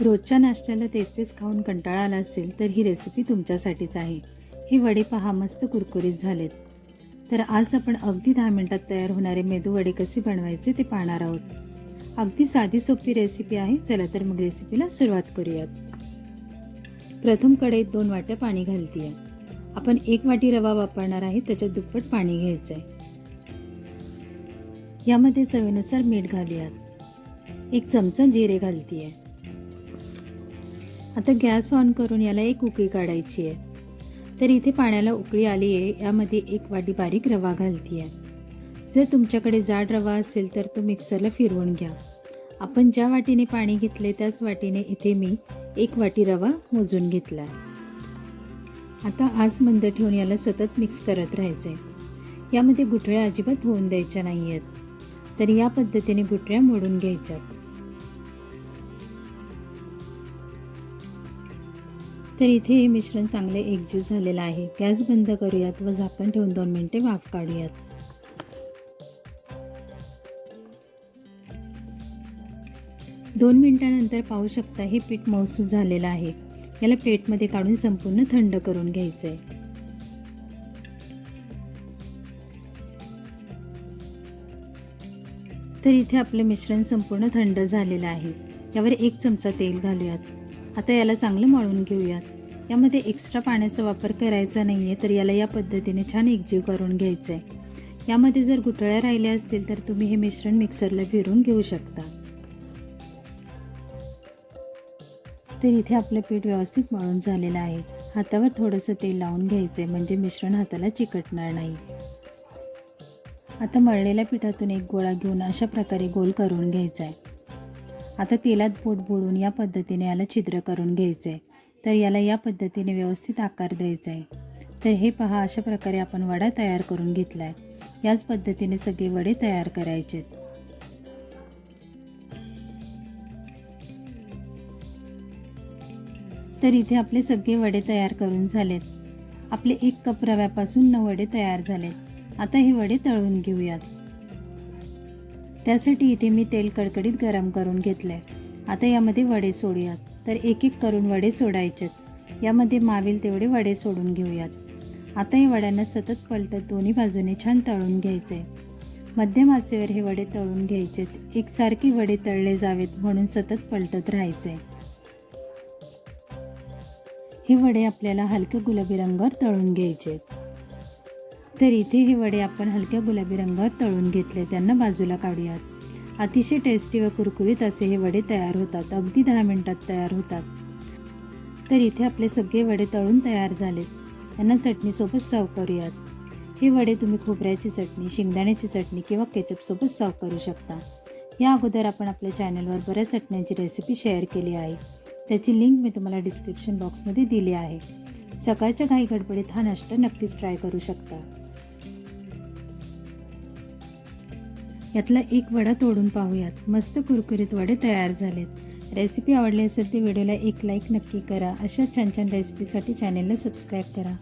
रोजच्या नाश्त्याला तेच तेच खाऊन कंटाळा आला असेल तर ही रेसिपी तुमच्यासाठीच आहे. हे वडे पहा मस्त कुरकुरीत झालेत. तर आज आपण अगदी दहा मिनटात तयार होणारे मेदू वडे कसे बनवायचे ते पाहणार आहोत. अगदी साधी सोपी रेसिपी आहे चला तर मग रेसिपीला सुरुवात करूयात. प्रथम कढईत दोन वाट्या पाणी घालतीये. आपण एक वाटी रवा वापरणार आहे त्याच्यात दुप्पट पाणी घ्यायचं आहे यामध्ये चवीनुसार मीठ घालूयात. एक चमचा जिरे घालतीये. आता गॅस ऑन करून याला एक उकळी काढायची आहे. तर इथे पाण्याला उकळी आली आहे यामध्ये एक वाटी बारीक रवा घालती आहे जर तुमच्याकडे जाड रवा असेल तर तो मिक्सरला फिरवून घ्या. आपण ज्या वाटीने पाणी घेतले त्याच वाटीने इथे मी एक वाटी रवा मोजून घेतला आता आज मंद ठेवून याला सतत मिक्स करत राहायचं आहे यामध्ये गुठळ्या अजिबात होऊन द्यायच्या नाही आहेत तर या पद्धतीने गुठळ्या मोडून घ्यायच्यात. तर इथे हे मिश्रण चांगले एकजीव झालेलं आहे. गॅस बंद करूयात व झाकण ठेवून दोन मिनिटे वाफ काढूयात. दोन मिनटानंतर पाहू शकता हे पीठ मौसूद झालेलं आहे. याला प्लेटमध्ये काढून संपूर्ण थंड करून घ्यायचं आहे तर इथे आपलं मिश्रण संपूर्ण थंड झालेलं आहे. यावर एक चमचा तेल घालूयात. आता याला चांगलं मळून घेऊयात. यामध्ये एक्स्ट्रा पाण्याचा वापर करायचा नाही आहे तर याला या पद्धतीने छान एकजीव करून घ्यायचं आहे यामध्ये जर गुठळ्या राहिल्या असतील तर तुम्ही हे मिश्रण मिक्सरला फिरून घेऊ शकता. तर इथे आपलं पीठ व्यवस्थित मळून झालेलं आहे. हातावर थोडंसं तेल लावून घ्यायचं आहे म्हणजे मिश्रण हाताला चिकटणार नाही. आता मळलेल्या पिठातून एक गोळा घेऊन अशा प्रकारे गोल करून घ्यायचा आहे आता तेलात बोट बुडून या पद्धतीने याला छिद्र करून घ्यायचं. आहे तर याला या पद्धतीने व्यवस्थित आकार द्यायचा आहे. तर हे पहा अशा प्रकारे आपण वडा तयार करून घेतला आहे याच पद्धतीने सगळे वडे तयार करायचे. तर इथे आपले सगळे वडे तयार करून झालेत. आपले एक कप रव्यापासून नऊ वडे तयार झालेत. आता हे वडे तळून घेऊयात. त्यासाठी इथे मी तेल कडकडीत गरम करून घेतलं आहे आता यामध्ये वडे सोडूयात. तर एक एक करून वडे सोडायचेत. यामध्ये मावेल तेवढे वडे सोडून घेऊयात. आता या वड्यांना सतत पलटत दोन्ही बाजूने छान तळून घ्यायचे मध्यम आचेवर हे वडे तळून घ्यायचेत. एकसारखे वडे तळले जावेत म्हणून सतत पलटत राहायचे हे वडे आपल्याला हलके गुलाबी रंगावर तळून घ्यायचेत. तर इथे हे वडे आपण हलक्या गुलाबी रंगावर तळून घेतले. त्यांना बाजूला काढूयात. अतिशय टेस्टी व कुरकुरीत असे हे वडे तयार होतात. अगदी दहा मिनिटात तयार होतात. तर इथे आपले सगळे वडे तळून तयार झालेत. त्यांना चटणीसोबत सर्व करूयात. हे वडे तुम्ही खोबऱ्याची चटणी शेंगदाण्याची चटणी किंवा केचपसोबत सर्व करू शकता. या अगोदर आपण आपल्या चॅनलवर बऱ्याच चटण्यांची रेसिपी शेअर केली आहे. त्याची लिंक मी तुम्हाला डिस्क्रिप्शन बॉक्समध्ये दिली आहे. सकाळच्या घाई गडबडीत हा नाश्ता नक्कीच ट्राय करू शकता. यातला एक वडा तोडून पाहूयात. मस्त कुरकुरीत वडे तयार झालेत. रेसिपी आवडली असेल तर व्हिडिओला एक लाईक नक्की करा. अशा छान छान रेसिपीसाठी चॅनेलला सबस्क्राईब करा.